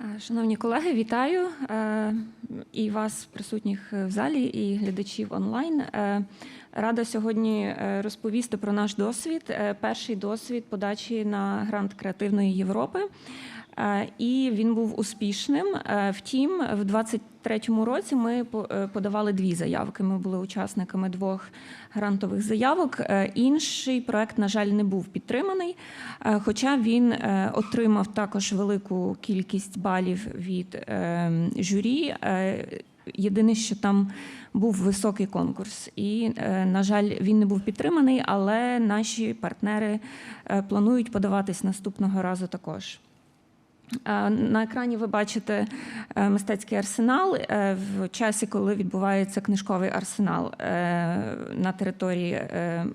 Е, Шановні колеги, вітаю е, і вас, присутніх в залі, і глядачів онлайн. Рада сьогодні е, розповісти про наш досвід. Е, Перший досвід подачі на грант креативної Європи. Е, І він був успішним. Втім, в 23-му році ми по- подавали дві заявки. Ми були учасниками двох грантових заявок. Інший проект, на жаль, не був підтриманий, хоча він отримав також велику кількість балів від е, журі. Єдине, що там був високий конкурс, і, е, на жаль, він не був підтриманий, але наші партнери е, планують подаватись наступного разу також. Е, На екрані ви бачите е, мистецький арсенал е, в часі, коли відбувається книжковий арсенал на території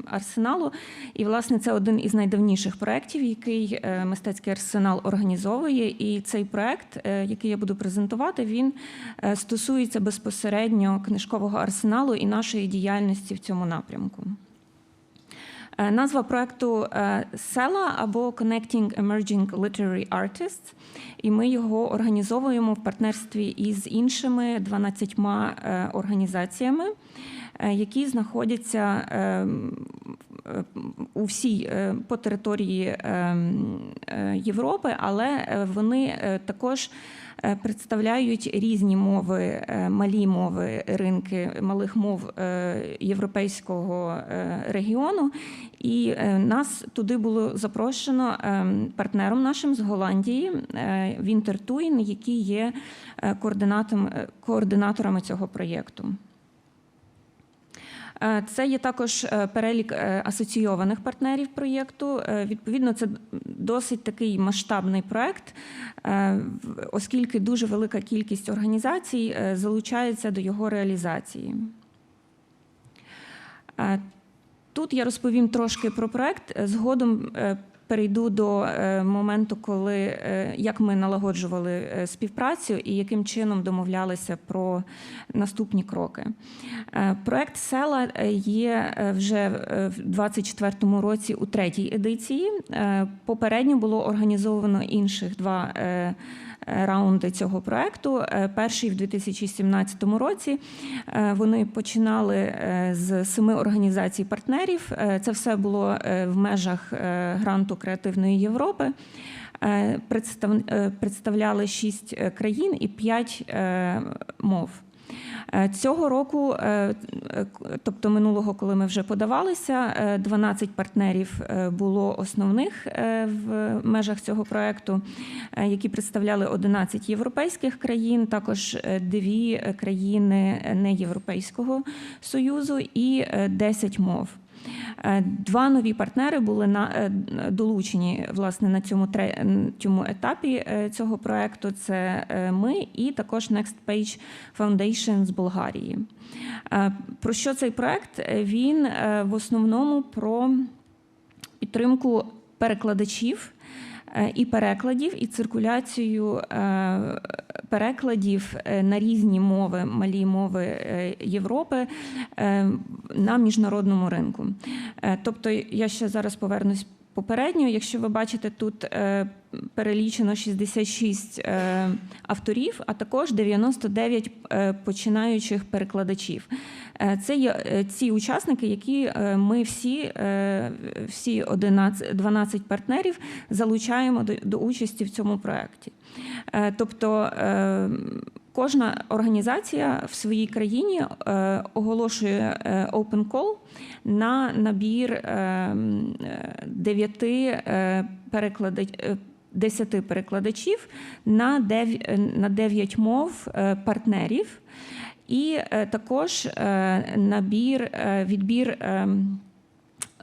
арсеналу. І, власне, це один із найдавніших проєктів, який мистецький арсенал організовує. І цей проєкт, який я буду презентувати, він стосується безпосередньо книжкового арсеналу і нашої діяльності в цьому напрямку. Е, Назва проекту е, Села або Connecting Emerging Literary Artists, і ми його організовуємо в партнерстві із іншими 12 е, організаціями, які знаходяться е, е, у всій е, по території е, е, Європи, але е, вони е, також е, представляють різні мови, е, малі мови, ринки малих мов е, європейського е, регіону. І е, нас туди було запрошено е, партнером нашим з Голландії е, Вінтертуін, які є е, е, координаторами цього проєкту. Е, Це є також е, перелік е, асоційованих партнерів проєкту. Відповідно, це досить такий масштабний проєкт, оскільки дуже велика кількість організацій залучається до його реалізації. Тут я розповім трошки про проект. Згодом перейду до е, моменту, коли е, як ми налагоджували е, співпрацю і яким чином домовлялися про наступні кроки. Проект села є вже в 24-му році у третій едиції. Попередньо було організовано інших два. Е, Раунди цього проекту. Е, Перший в 2017 році. Е, Вони починали з семи організацій партнерів. Це все було в межах гранту креативної Європи. Представ- Представляли шість країн і п'ять мов. Е, Цього року, е, е, тобто минулого, коли ми вже подавалися, е, 12 партнерів було основних в межах цього проекту, які представляли 11 європейських країн, також дві країни неєвропейського союзу і е, 10 мов. Е, Два нові партнери були на е, долучені власне на цьому цьому етапі е, цього проекту. Це ми і також Next Page Foundation з Болгарії. Про що цей проект? Е, Він в основному про підтримку перекладачів. Е, І перекладів, і циркуляцію е, перекладів е, на різні мови, малі мови Європи на міжнародному ринку. Тобто, я ще зараз повернусь попередньо. Якщо ви бачите, тут е, перелічено 66 е, авторів, а також 99 е, починаючих перекладачів. Це є ці учасники, які ми всі, всі 11, 12 партнерів залучаємо до, участі в цьому проєкті. Тобто кожна організація в своїй країні е, оголошує е, open call на набір е, дев'яти перекладачів. 10 перекладачів на 9, на 9 мов партнерів, і також набір, відбір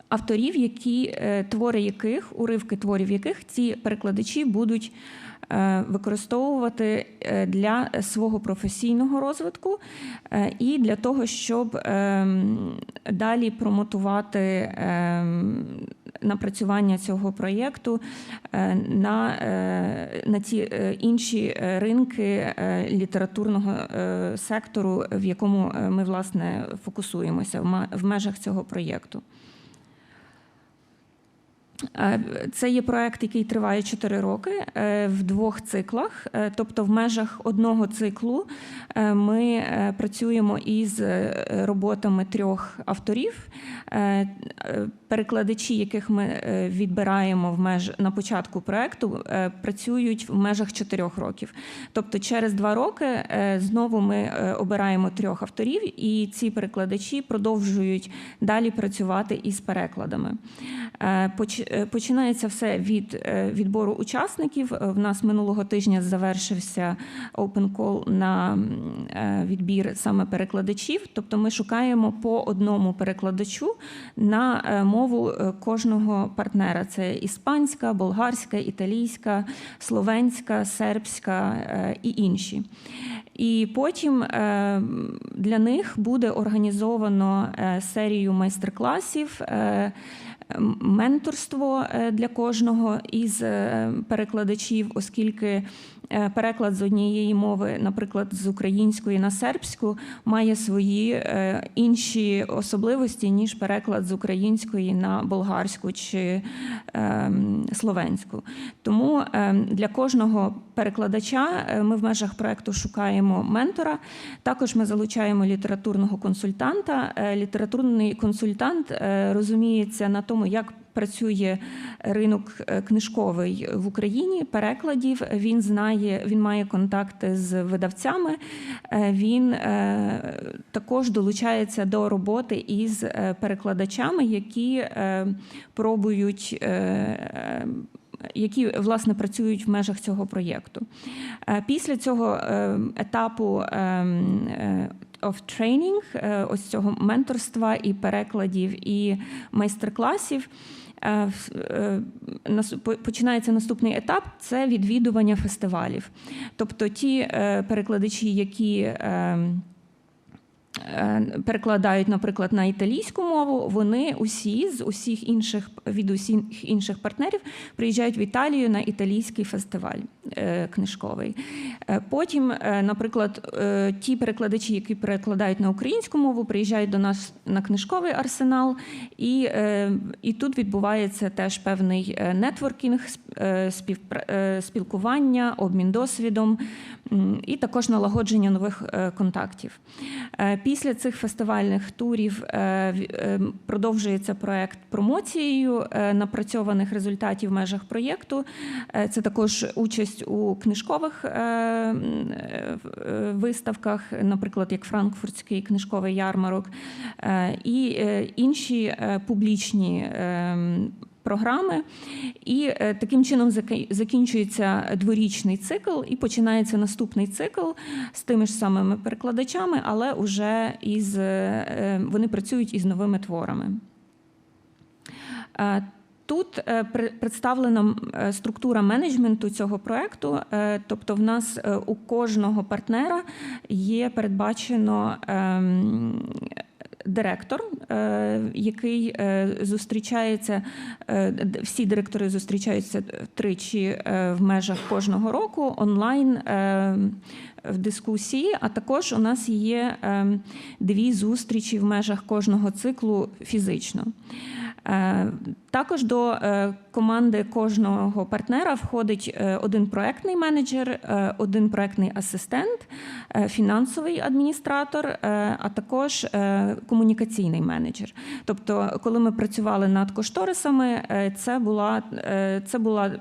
авторів, які твори яких, уривки творів яких ці перекладачі будуть використовувати е, для свого професійного розвитку е, і для того, щоб ем, далі промотувати ем, напрацювання цього проєкту е, на, е, на е, інші е, ринки е, літературного е, сектору, в якому е, ми власне фокусуємося в межах цього проєкту. Е, Це є проект, який триває 4 роки е, в двох циклах. Е, Тобто, в межах одного циклу ми працюємо із роботами трьох авторів. Перекладачі, яких ми відбираємо в меж на початку проекту, працюють в межах 4 років. Тобто, через два роки знову ми обираємо трьох авторів, і ці перекладачі продовжують далі працювати із перекладами. Е, поч- Починається все від е, відбору учасників. Е, В нас минулого тижня завершився open call на відбір саме перекладачів. Тобто ми шукаємо по одному перекладачу на мову кожного партнера: це іспанська, болгарська, італійська, словенська, сербська і інші. І потім для них буде організовано серію майстер-класів. Менторство е, для кожного із е, перекладачів, оскільки е, переклад з однієї мови, наприклад, з української на сербську, має свої інші особливості, ніж переклад з української на болгарську чи е, словенську. Тому е, для кожного перекладача ми в межах проекту шукаємо ментора. Також ми залучаємо літературного консультанта. Літературний консультант розуміється на тому, як працює ринок е, книжковий в Україні, перекладів. Він знає, він має контакти з видавцями. Е, Він е, також долучається до роботи із перекладачами, які пробують. які власне працюють в межах цього проєкту. Після цього етапу ем, of training, е, ось цього менторства і перекладів, і майстер-класів. е, е, Починається наступний етап це відвідування фестивалів. Тобто ті перекладачі, які ем, перекладають, наприклад, на італійську мову, вони усі з усіх інших від усіх інших партнерів приїжджають в Італію на італійський фестиваль е, книжковий. Е, Потім, е, наприклад, е, ті перекладачі, які перекладають на українську мову, приїжджають до нас на книжковий арсенал, і, е, і тут відбувається теж певний е, нетворкінг, е, е, спілкування, обмін досвідом і також налагодження нових е, контактів. Після цих фестивальних турів е, е, продовжується проект промоцією е, напрацьованих результатів в межах проєкту. Це також участь у книжкових виставках, наприклад, як Франкфуртський книжковий ярмарок, і інші публічні. Програми, і е, таким чином закінчується дворічний цикл, і починається наступний цикл з тими ж самими перекладачами, але вже із е, е, вони працюють із новими творами. Тут представлена структура менеджменту цього проекту. Тобто, в нас у кожного партнера є передбачено ем, директор, е, який е, зустрічається. е, Всі директори зустрічаються тричі в межах кожного року онлайн. В дискусії, а також у нас є дві зустрічі в межах кожного циклу фізично. Е, Також до е, команди кожного партнера входить е, один проектний менеджер, один проектний асистент, фінансовий адміністратор, а також комунікаційний менеджер. Тобто, коли ми працювали над кошторисами, це була це була.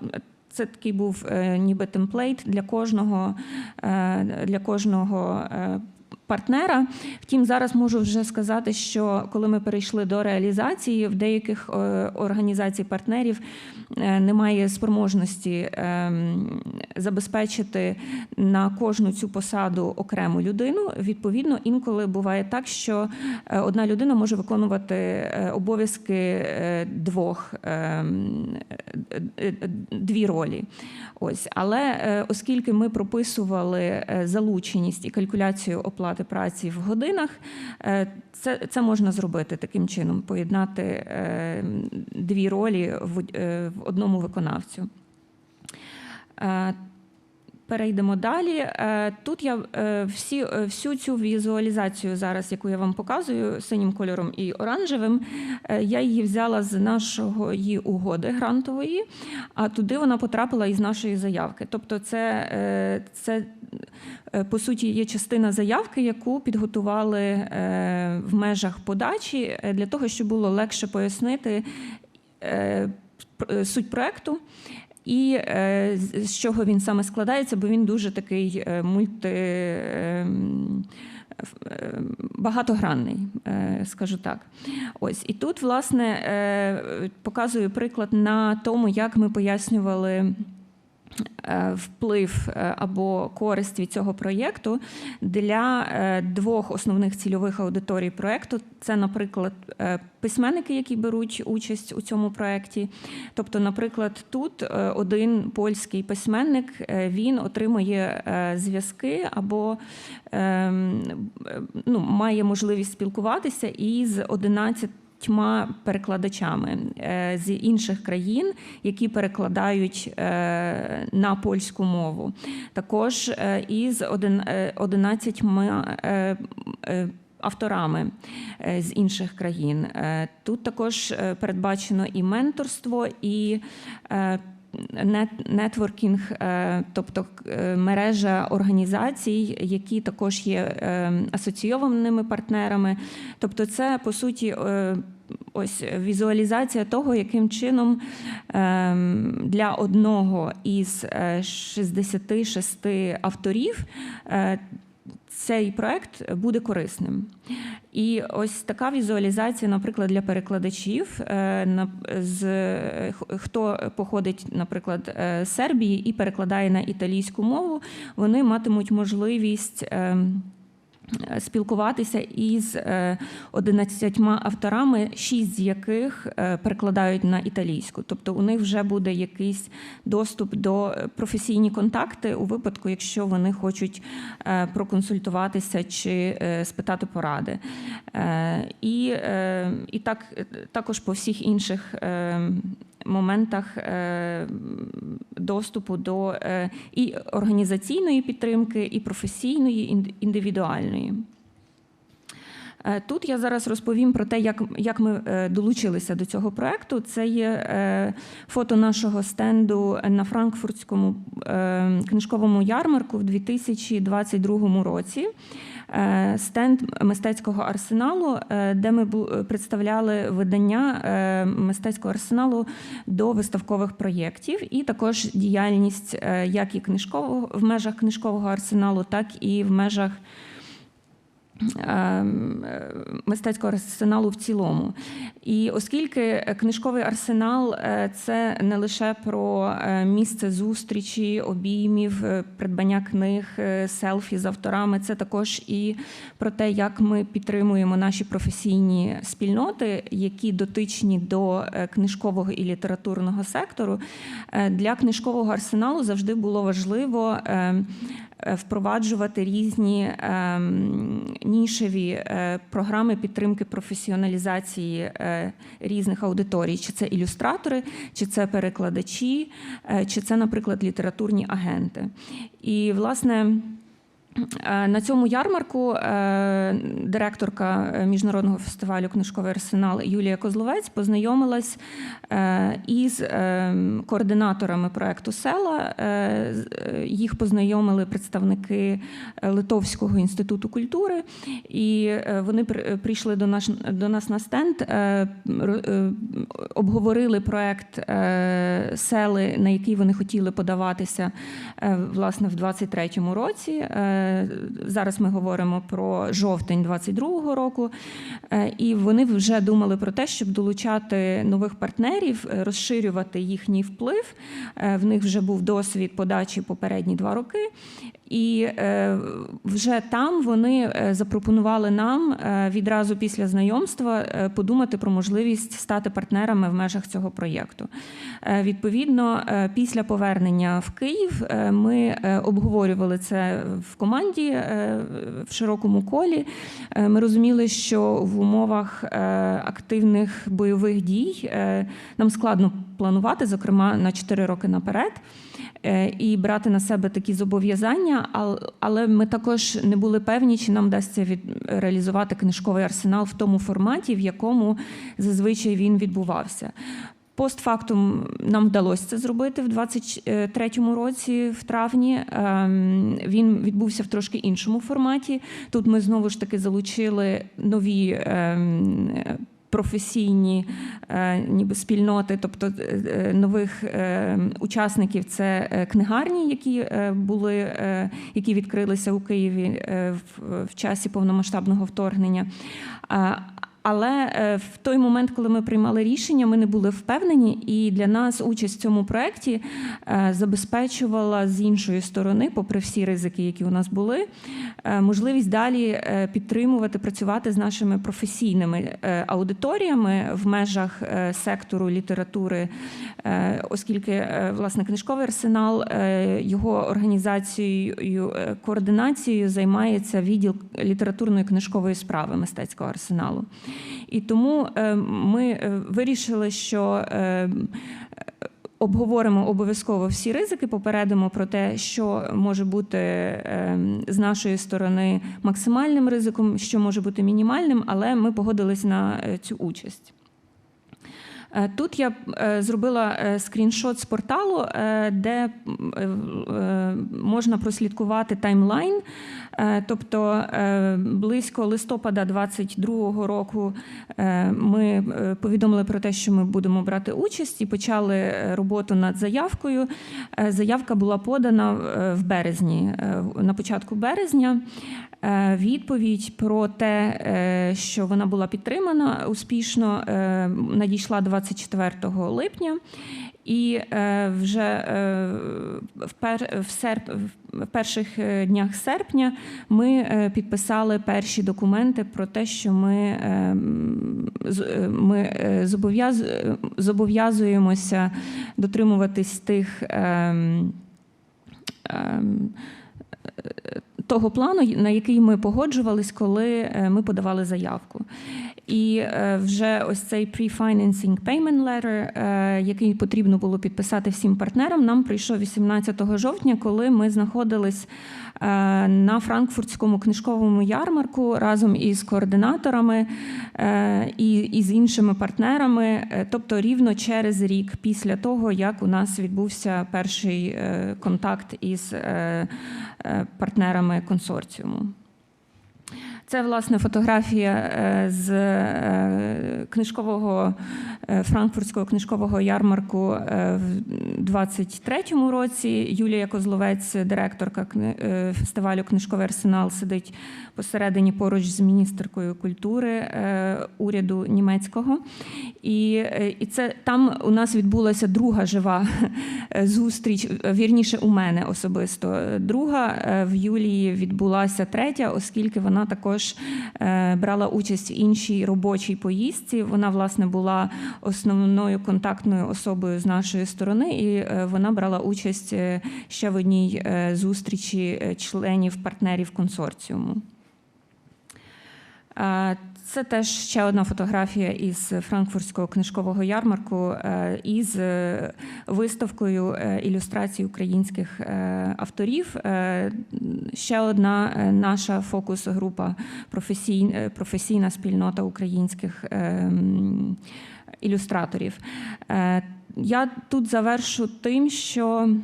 Це такий був ніби темплейт для кожного, для кожного партнера. Втім, зараз можу вже сказати, що коли ми перейшли до реалізації, в деяких е, організацій партнерів е, немає спроможності ем, забезпечити на кожну цю посаду окрему людину. Відповідно, інколи буває так, що е, одна людина може виконувати обов'язки двох ем, дві ролі. Ось, але оскільки ми прописували залученість і калькуляцію оплати праці в годинах, е, це, це можна зробити таким чином, поєднати е, дві ролі в, е, в одному виконавцю. Перейдемо далі. Е, Тут я е, всі, е, всю цю візуалізацію зараз, яку я вам показую синім кольором і оранжевим, я її взяла з нашої угоди грантової, а туди вона потрапила із нашої заявки. Тобто, це, це по суті є частина заявки, яку підготували в межах подачі для того, щоб було легше пояснити суть проекту. І е, з чого він саме складається, бо він дуже такий е, мульти. е, м, ф- е, Багатогранний, скажу так. Ось і тут, власне, показую приклад на тому, як ми пояснювали вплив е, або користь від цього проєкту для е, двох основних цільових аудиторій проєкту. Це, наприклад, е, письменники, які беруть участь у цьому проєкті. Тобто, наприклад, тут е, один польський письменник е, він отримує е, зв'язки або ем, е, ну, має можливість спілкуватися із 11 Тьма перекладачами е, з інших країн, які перекладають е, на польську мову, також е, із один- е, 11 е, е, авторами з інших країн. Тут також передбачено і менторство, і нетворкінг, е, тобто е, мережа організацій, які також є е, асоційованими партнерами. Тобто, це по суті. Ось візуалізація того, яким чином ем, для одного із е, 66 авторів цей проект буде корисним. І ось така візуалізація, наприклад, для перекладачів, е, з, хто походить, наприклад, е, з Сербії і перекладає на італійську мову, вони матимуть можливість. Ем, Спілкуватися із е, 11 авторами, шість з яких е, перекладають на італійську. Тобто у них вже буде якийсь доступ до е, професійні контакти у випадку, якщо вони хочуть е, проконсультуватися чи е, спитати поради. Е, І, е, і так, е, також по всіх інших е, моментах е, доступу до е, і організаційної підтримки, і професійної, ін- індивідуальної. Е, Тут я зараз розповім про те, як, як ми е, долучилися до цього проекту. Це є е, фото нашого стенду на франкфуртському книжковому ярмарку в 2022 році. Стенд мистецького арсеналу, де ми представляли видання мистецького арсеналу до виставкових проєктів, і також діяльність як і книжкового в межах книжкового арсеналу, так і в межах мистецького арсеналу в цілому. І оскільки книжковий арсенал е, це не лише про е, місце зустрічі, обіймів, е, придбання книг, е, селфі з авторами, це також і про те, як ми підтримуємо наші професійні спільноти, які дотичні до е, книжкового і літературного сектору. Е, Для книжкового арсеналу завжди було важливо. Е, Впроваджувати різні ем, нішеві е, програми підтримки професіоналізації е, різних аудиторій, чи це ілюстратори, чи це перекладачі, чи це, наприклад, літературні агенти. І, власне, На цьому ярмарку е, директорка е, міжнародного фестивалю Книжковий арсенал Юлія Козловець познайомилась е, із е, координаторами проекту села. Е, е, Їх познайомили представники е, Литовського інституту культури, і е, вони прийшли до нас до нас на стенд, е, е, обговорили проект е, сели, на який вони хотіли подаватися е, власне в 23-му році. Е, Зараз ми говоримо про жовтень 22-го року, Е, і вони вже думали про те, щоб долучати нових партнерів, е, розширювати їхній вплив. В них вже був досвід подачі попередні два роки. І е, вже там вони е, запропонували нам е, відразу після знайомства подумати про можливість стати партнерами в межах цього проєкту. Відповідно, після повернення в Київ ми обговорювали це в команді в широкому колі. Ми розуміли, що в умовах активних бойових дій нам складно планувати, зокрема на 4 роки наперед, і брати на себе такі зобов'язання. Але ми також не були певні, чи нам вдасться від реалізувати книжковий арсенал в тому форматі, в якому зазвичай він відбувався. Постфактум нам вдалося це зробити в 23-му році, в травні. Ем, Він відбувся в трошки іншому форматі. Тут ми знову ж таки залучили нові. Професійні е, ніби спільноти, тобто е, е, нових учасників, це книгарні, які були, які відкрилися у Києві в часі повномасштабного вторгнення. Але е, в той момент, коли ми приймали рішення, ми не були впевнені, і для нас участь в цьому проєкті е, забезпечувала з іншої сторони, попри всі ризики, які у нас були, е, можливість далі підтримувати, працювати з нашими професійними аудиторіями в межах сектору літератури, оскільки власне книжковий арсенал його організацією, координацією займається відділ літературної книжкової справи мистецького арсеналу. І тому е, ми е, вирішили, що е, обговоримо обов'язково всі ризики, попередимо про те, що може бути з нашої сторони максимальним ризиком, що може бути мінімальним, але ми погодились на цю участь. Тут я зробила скріншот з порталу, де можна прослідкувати таймлайн. Е, Тобто е, близько листопада 2022 року е, ми повідомили про те, що ми будемо брати участь і почали роботу над заявкою. Заявка була подана в березні, на початку березня. Відповідь про те, що вона була підтримана успішно, надійшла 24 липня. І е, вже е, в, пер, в, серп, в перших е, днях серпня ми підписали перші документи про те, що ми, е, з- е, ми зобов'яз, зобов'язуємося дотримуватись тих. Того плану, на який ми погоджувались, коли е, ми подавали заявку. І е, вже ось цей pre-financing payment letter, е, який потрібно було підписати всім партнерам, нам прийшов 18 жовтня, коли ми знаходились на франкфуртському книжковому ярмарку разом із координаторами і, з іншими партнерами, тобто рівно через рік після того, як у нас відбувся перший контакт із партнерами консорціуму. Це власне фотографія е, з е, книжкового е, франкфуртського книжкового ярмарку е, в 23-му році. Юлія Козловець, директорка е, фестивалю Книжковий арсенал, сидить посередині поруч з міністеркою культури е, уряду німецького. І, е, і це там у нас відбулася друга жива е, зустріч. Вірніше, у мене особисто друга в Юлії відбулася третя, оскільки вона також брала участь в іншій робочій поїздці. Вона власне була основною контактною особою з нашої сторони, і вона брала участь ще в одній зустрічі членів партнерів консорціуму. Це теж ще одна фотографія із франкфуртського книжкового ярмарку е, із е, виставкою е, ілюстрацій українських авторів. Ще одна наша фокус-група професійна, спільнота українських ілюстраторів. Я тут завершу тим, що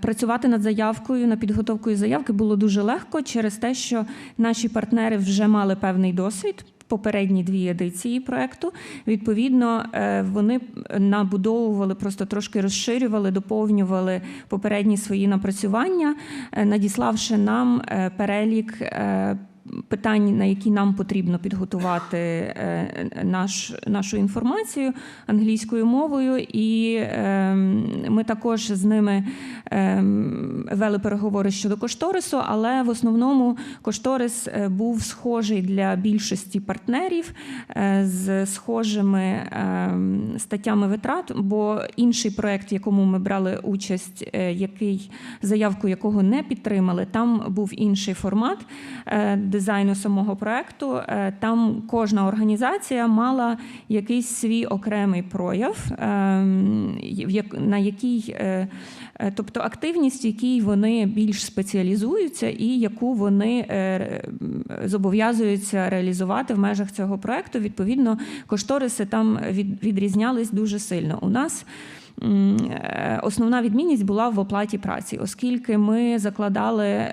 Працювати над заявкою, над підготовкою заявки було дуже легко через те, що наші партнери вже мали певний досвід. Попередні дві едиції проекту. Відповідно, е, вони набудовували, просто трошки розширювали, доповнювали попередні свої напрацювання, е, надіславши нам е, перелік е, питань, на які нам потрібно підготувати е, наш, нашу інформацію англійською мовою, і е, ми також з ними е, вели переговори щодо кошторису, але в основному кошторис е, був схожий для більшості партнерів е, з схожими е, статтями витрат, бо інший проект, в якому ми брали участь, який заявку якого не підтримали, там був інший формат, де дизайну самого проекту. Е, Там кожна організація мала якийсь свій окремий прояв, ем, на який, е, е, тобто активність, в якій вони більш спеціалізуються, і яку вони зобов'язуються реалізувати в межах цього проекту. Відповідно, кошториси там відрізнялись дуже сильно. У нас основна відмінність була в оплаті праці, оскільки ми закладали.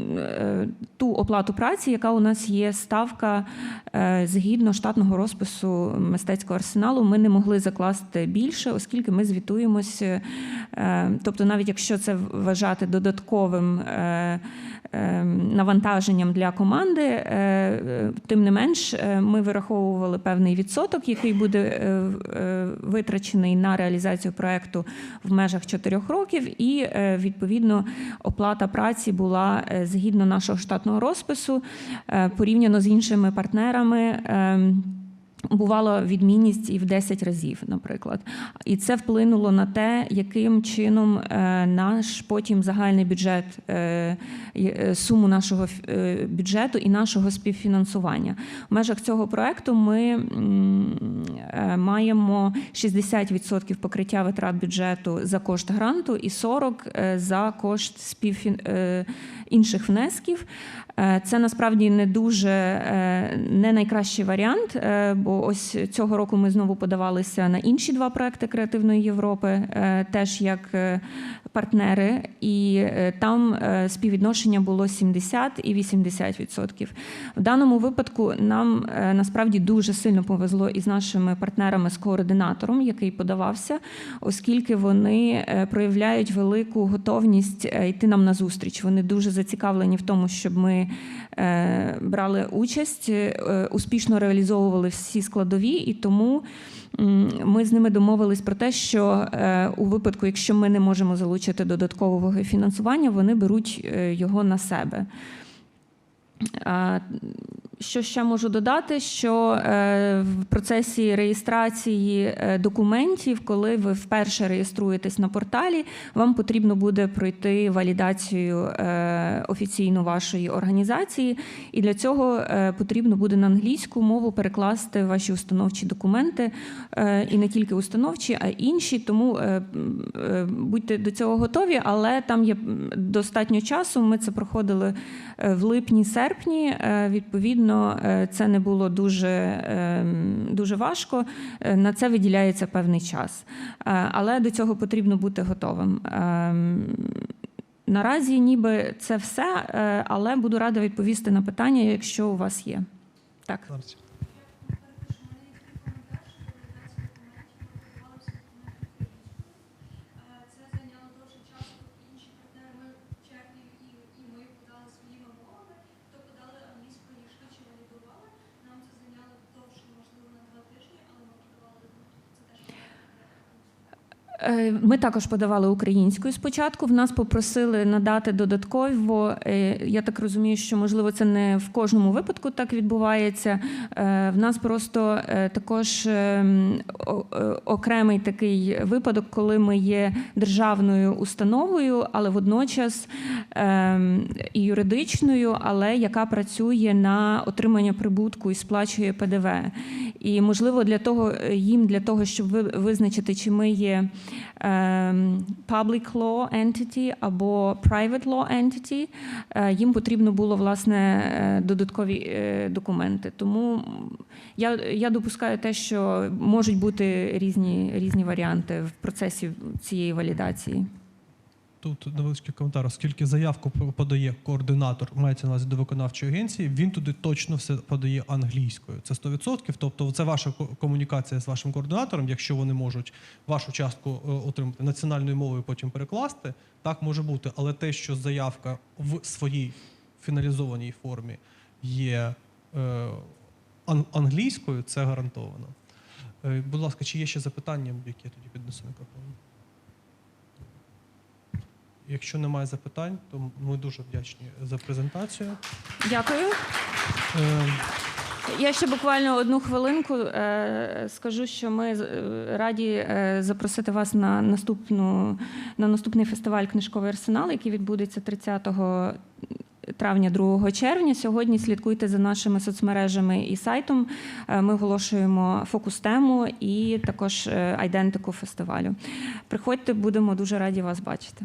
Е, е, Ту оплату праці, яка у нас є ставка е, згідно штатного розпису мистецького арсеналу, ми не могли закласти більше, оскільки ми звітуємось. Е, Тобто, навіть якщо це вважати додатковим е, е, навантаженням для команди, тим не менш, ми вираховували певний відсоток, який буде витрачений на реалізацію проекту в межах 4 років, і відповідно оплата праці була згідно нашого штатного розпису порівняно з іншими партнерами. Бувала відмінність і в 10 разів, наприклад, і це вплинуло на те, яким чином е, наш потім загальний бюджет, е, е, суму нашого бюджету і нашого співфінансування. В межах цього проекту ми маємо 60% покриття витрат бюджету за кошт гранту і 40% е, за кошт співфін... інших внесків. Це насправді не дуже не найкращий варіант, е, бо ось цього року ми знову подавалися на інші два проекти креативної Європи, е, теж як е, партнери, і е, там е, співвідношення було 70 і 80%. В даному випадку нам е, насправді дуже сильно повезло із нашими партнерами з координатором, який подавався, оскільки вони проявляють велику готовність йти нам на зустріч. Вони дуже зацікавлені в тому, щоб ми брали участь, успішно реалізовували всі складові, і тому ми з ними домовились про те, що е, у випадку, якщо ми не можемо залучити додаткового фінансування, вони беруть е, його на себе. Що ще можу додати? Що е, в процесі реєстрації е, документів, коли ви вперше реєструєтесь на порталі, вам потрібно буде пройти валідацію е, офіційну вашої організації, і для цього потрібно буде на англійську мову перекласти ваші установчі документи, і не тільки установчі, а інші. Тому будьте до цього готові, але там є достатньо часу. Ми це проходили в липні-серпні. Е, Відповідно, е, це не було дуже, е, дуже важко. Е, На це виділяється певний час. Е, Але до цього потрібно бути готовим. Ем, Наразі ніби це все, але буду рада відповісти на питання, якщо у вас є. Так. Зараз. Це зайняло довше часу, поки інші партнери ми в червні і, і ми подали своїми мовами, то подали англійською і швидше валідували. Нам це зайняло довше, можливо, на два тижні, але ми подавали це теж. Е, Ми також подавали українською спочатку. В нас попросили надати додатково. е, Я так розумію, що можливо це не в кожному випадку так відбувається. Е, В нас просто е, також ем, е, окремий такий випадок, коли ми є державною установою, але водночас ем, і юридичною, але яка працює на отримання прибутку і сплачує ПДВ. І можливо для того їм для того, щоб ви- визначити, чи ми є ем, public law entity або private law entity, е, їм потрібно було власне е, додаткові е, документи. Тому я, я допускаю те, що можуть бути різні, різні варіанти в процесі цієї валідації. Тут невеличкий коментар. Оскільки заявку подає координатор, мається на увазі до виконавчої агенції, він туди точно все подає англійською. Це 100%. Тобто, це ваша комунікація з вашим координатором. Якщо вони можуть вашу частку е, отримати національною мовою, потім перекласти, так може бути. Але те, що заявка в своїй фіналізованій формі є е, англійською, це гарантовано. Е, Будь ласка, чи є ще запитання, які я тоді піднесу мікрофон? Якщо немає запитань, то ми дуже вдячні за презентацію. Дякую. Е, Я ще буквально одну хвилинку е, скажу, що ми е, раді е, запросити вас на наступну на наступний фестиваль Книжковий арсенал, який відбудеться 30 травня, 2 червня. Сьогодні слідкуйте за нашими соцмережами і сайтом. Ми оголошуємо фокус тему і також айдентику фестивалю. Приходьте, будемо дуже раді вас бачити.